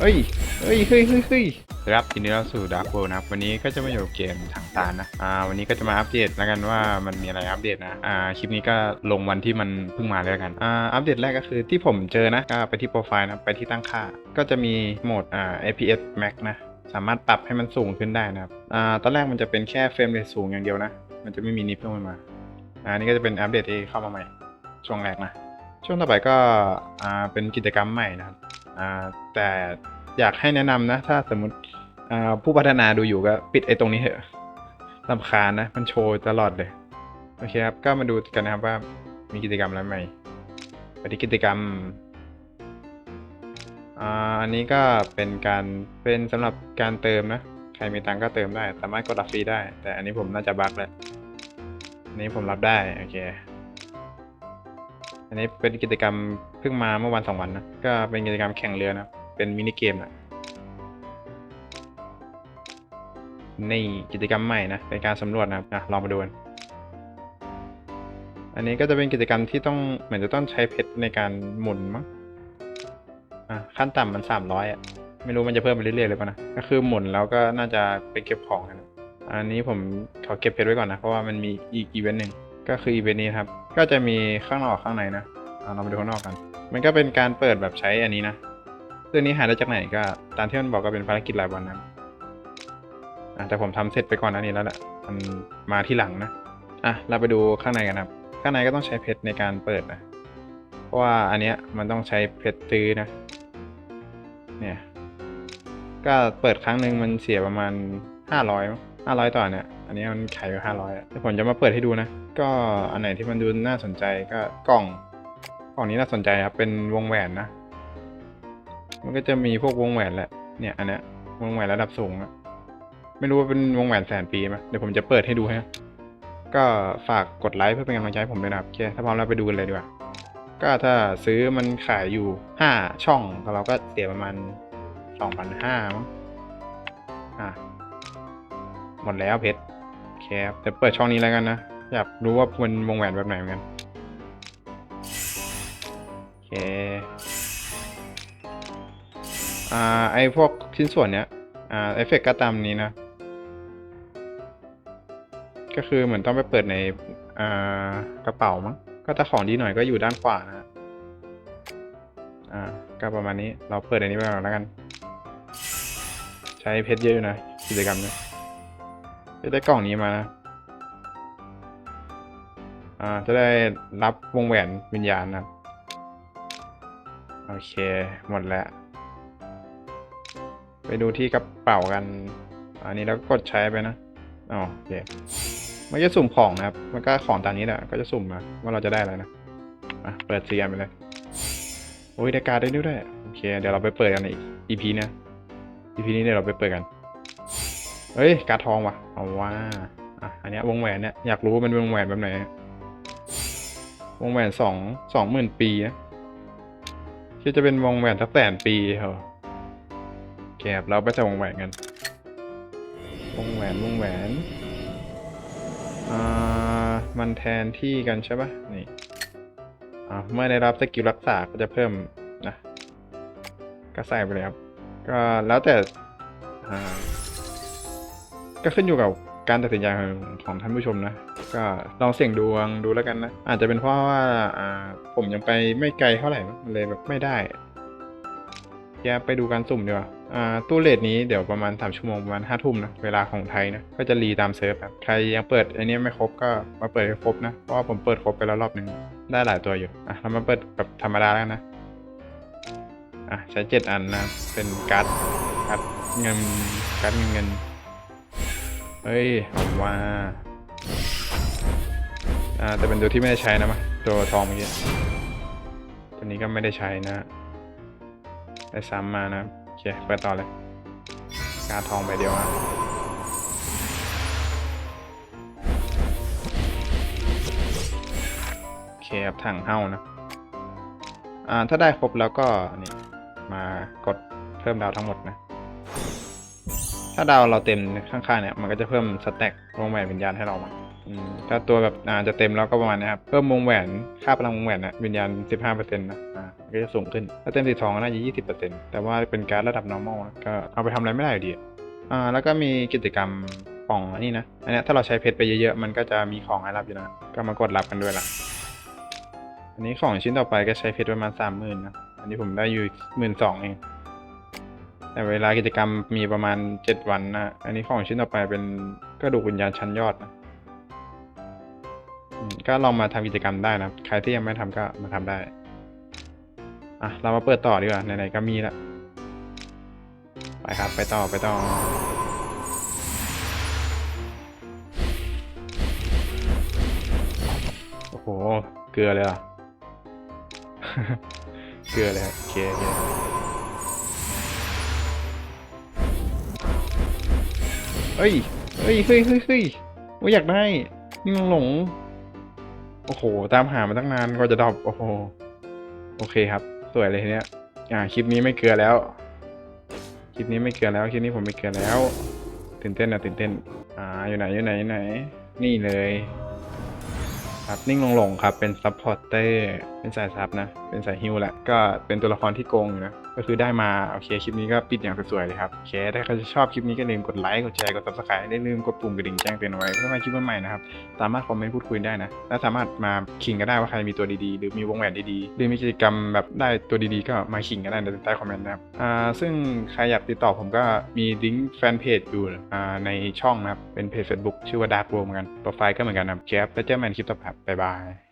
เอ้ยเอ้ยเฮ้ยเฮ้ยเฮ้ยครับทีนี้เราสู่ดาร์กเวิลด์นะครับ วันนี้ก็จะมาอยู่เกมทางตานะ อ่า วันนี้ก็จะมาอัปเดตแล้วกันว่ามันมีอะไรอัปเดตนะ อ่า คลิปนี้ก็ลงวันที่มันเพิ่งมาเลยละกัน อ่า อัปเดตแรกก็คือที่ผมเจอนะ ก็ไปที่โปรไฟล์นะ ไปที่ตั้งค่า ก็จะมีโหมด อ่า APS Max นะ สามารถปรับให้มันสูงขึ้นได้นะครับ อ่า ตอนแรกมันจะเป็นแค่เฟรมเรทสูงอย่างเดียวนะ มันจะไม่มีนิฟเพิ่มมา อ่า นี่ก็จะเป็นอัปเดตที่เข้ามาใหม่ ช่วงแรกนะ ช่วงต่อไปก็ อ่า เป็นกิจกรรมใหม่นะครับ แต่อยากให้แนะนำนะ ถ้าสมมติผู้พัฒนาดูอยู่ก็ปิดไอ้ตรงนี้เถอะลำคาญนะ มันโชว์ตลอดเลย โอเคครับ ก็มาดูกันนะครับว่ามีกิจกรรมอะไรใหม่ไปที่กิจกรรมอ,อันนี้ก็เป็นการเป็นสำหรับการเติมนะ ใครมีตังก็เติมได้ สามารถกดรับฟรีได้ แต่อันนี้ผมน่าจะบั๊กแล้วอันนี้ผมรับได้ โอเค อันนี้เป็นกิจกรรมเพิ่งมาเมื่อวันสองวันนะ ก็เป็นกิจกรรมแข่งเรือนะ เป็นมินิเกมนะนี่กิจกรรมใหม่นะ เป็นการสำรวจนะครับอะลองมาดูกัน อันนี้ก็จะเป็นกิจกรรมที่ต้องเหมือนจะต้องใช้เพชรในการหมุนมั้ง อะขั้นต่ำมันสามร้อยอะ ไม่รู้มันจะเพิ่มไปเรื่อยๆเลยป่ะนะ ก็คือหมุนแล้วก็น่าจะไปเก็บของกันอันนี้ผมขอเก็บเพชรไว้ก่อนนะ เพราะว่ามันมีอีกอีเวนต์หนึ่ง ก็คืออีเวนต์นี้ครับ ก็จะมีข้างนอกข้างในนะเอาเรามาดูข้างนอกกัน มันก็เป็นการเปิดแบบใช้อันนี้นะเรื่องนี้หาได้จากไหนก็ตามที่มันบอกก็เป็นภารกิจรายวันนะอะแต่ผมทำเสร็จไปก่อนหน้านี้แล้วแหละมันมาที่หลังนะอะเราไปดูข้างในกันครับ ข้างในก็ต้องใช้เพชรในการเปิดนะเพราะว่าอันเนี้ยมันต้องใช้เพชรซื้อนะ เนี่ยก็เปิดครั้งหนึ่งมันเสียประมาณห้าร้อยห้าร้อยต่อเนี่ย อันนี้มันขายอยู่ห้าร้อยเดี๋ยวผมจะมาเปิดให้ดูนะ ก็อันไหนที่มันดูน่าสนใจก็กล่อง กล่องนี้น่าสนใจครับ เป็นวงแหวนนะ มันก็จะมีพวกวงแหวนแหละ เนี่ย อันเนี้ยวงแหวนระดับสูงอะไม่รู้ว่าเป็นวงแหวนแสนปีไหมเดี๋ยวผมจะเปิดให้ดูฮะ ก็ฝากกดไลค์เพื่อเป็นกำลังใจให้ผมด้วยนะครับโอเคถ้าพร้อมแล้วไปดูกันเลยดีกว่า ก็ถ้าซื้อมันขายอยู่ห้าช่องเราก็เสียประมาณสองพันห้ามั้งอะหมดแล้วเพชร โอเคครับเปิดช่องนี้แล้วกันนะ อยากรู้ว่ามันวงแหวนแบบไหนเหมือนกันโอเคอ่าไอพวกชิ้นส่วนเนี้ยอ่าเอฟเฟกต์ก็ตามนี้นะ ก็คือเหมือนต้องไปเปิดในอ่ากระเป๋ามั้งก็ถ้าของดีหน่อยก็อยู่ด้านขวานะอ่าก็ประมาณนี้เราเปิดอันนี้ไปก่อนแล้วกัน ใช้เพชรเยอะอยู่นะกิจกรรมเนี้ย จะได้กล่องนี้มานะอ่า จะได้รับวงแหวนวิญญาณนะโอเค หมดแล้ว ไปดูที่กระเป๋ากัน อันนี้แล้วก็กดใช้ไปนะอ๋อโอเคมันจะสุ่มของนะครับ มันก็ของตามนี้แหละ ก็จะสุ่มมาว่าเราจะได้อะไรนะอะเปิดเซียนไปเลย โอ้ยได้การได้ด้วย โอเค เดี๋ยวเราไปเปิดกันใน EP นะ EP นี้เดี๋ยวเราไปเปิดกัน เฮ้ย การ์ดทองว่ะเอาว่าอะอันนี้วงแหวนเนี่ยอยากรู้ว่ามันเป็นวงแหวนแบบไหนวงแหวนสองสองหมื่นปีนะที่จะเป็นวงแหวนสักแสนปีเหรอโอเคครับเราไปใส่วงแหวนกันวงแหวนวงแหวนอ่ามันแทนที่กันใช่ปะนี่อ่าเมื่อได้รับสกิลรักษาก็จะเพิ่มนะก็ใส่ไปเลยครับ ก็แล้วแต่อ่า ก็ขึ้นอยู่กับการตัดสินใจของของท่านผู้ชมนะ ก็ลองเสี่ยงดวงดูแล้วกันนะ อาจจะเป็นเพราะว่าอ่าผมยังไปไม่ไกลเท่าไหร่มันเลยแบบไม่ได้แยไปดูการสุ่มดีกว่าอ่าตู้เลทนี้เดี๋ยวประมาณสามชั่วโมงประมาณห้าทุ่มนะ เวลาของไทยนะ ก็จะรีตามเซิร์ฟครับใครยังเปิดอันนี้ไม่ครบก็มาเปิดให้ครบนะ เพราะว่าผมเปิดครบไปแล้วรอบหนึ่งได้หลายตัวอยู่ อะเรามาเปิดแบบธรรมดาแล้วนะ อะใช้เจ็ดอันนะ เป็นการ์ดการ์ดเงินการ์ดเงิน เฮ้ยเอาว่าอ่าแต่เป็นตัวที่ไม่ได้ใช้นะมะตัวทองเมื่อกี้ตัวนี้ก็ไม่ได้ใช้นะได้ซ้ำมานะโอเคไปต่อเลยการทองใบเดียวนะโอเคครับถังเฮ้านะอ่าถ้าได้ครบแล้วก็นี่มากดเพิ่มดาวทั้งหมดนะ ถ้าดาวเราเต็มข้างๆเนี่ยมันก็จะเพิ่มสแต็กวงแหวนวิญญาณให้เรามาถ้าตัวแบบอาจะเต็มแล้วก็ประมาณนี้ครับ เพิ่มวงแหวนค่าพลังวงแหวนนะวิญญาณ 15%นะอ่าก็จะสูงขึ้น ถ้าเต็มสีทองน่าจะ 20%แต่ว่าเป็นการระดับ normal ก็เอาไปทำอะไรไม่ได้อยู่ดีอ่าแล้วก็มีกิจกรรมของอันนี้นะ อันนี้ถ้าเราใช้เพชรไปเยอะๆ มันก็จะมีของให้รับอยู่นะ ก็มากดรับกันด้วยล่ะ อันนี้ของชิ้นต่อไปก็ใช้เพชรประมาณสามหมื่นนะ อันนี้ผมได้อยู่หมื่นสองเอง แต่เวลากิจกรรมมีประมาณเจ็ดวันนะอันนี้ของชิ้นต่อไปเป็นกระดูกวิญญาณชั้นยอดนะก็ลองมาทำกิจกรรมได้นะใครที่ยังไม่ทำก็มาทำได้ อะ เรามาเปิดต่อดีกว่า ไหนๆ ก็มีแล้วไปครับ ไปต่อ ไปต่อ โอ้โห เกลือเลยเหรอะ เกลือเลยโอเคโอเค เฮ้ยเฮ้ยเฮ้ยเฮ้ยเฮ้ยว่าอยากได้ นี่หลงโอ้โห ตามหามาตั้งนานกว่าจะดรอปโอ้โห โอเคครับ สวยเลยทีเนี้ย อ่า คลิปนี้ไม่เกลือแล้ว คลิปนี้ไม่เกลือแล้ว คลิปนี้ผมไม่เกลือแล้ว ตื่นเต้นนะตื่นเต้น อ่า อยู่ไหน อยู่ไหนอยู่ไหน นี่เลย ครับ นิ่งลงหลงครับ เป็นซัพพอร์เตอร์ เป็นสายซับนะ เป็นสายฮิวแหละ ก็เป็นตัวละครที่โกงอยู่นะ ก็คือได้มาโอเคคลิปนี้ก็ปิดอย่างสวยๆเลยครับโอเคถ้าใครชอบคลิปนี้ก็อย่าลืมกดไลค์กดแชร์กด subscribe ได้ลืมกดปุ่มกระดิ่งแจ้งเตือนไว้เพื่อไม่ให้คลิปใหม่นะครับสามารถคอมเมนต์พูดคุยได้นะและสามารถมาขิงก็ได้ว่าใครมีตัวดีๆ หรือมีวงแหวนดีๆหรือมีกิจกรรมแบบได้ตัวดีๆ ก็มาขิงกันได้ในใต้คอมเมนต์นะครับอ่าซึ่งใครอยากติดต่อผมก็มีลิงก์แฟนเพจอยู่อ่าในช่องนะครับเป็นเพจ Facebook ชื่อว่า Dark World เหมือนกันโปรไฟล์ก็เหมือนกันนะครับแคปแล้วเจอกันใหม่ในคลิปต่อไปบ๊ายบาย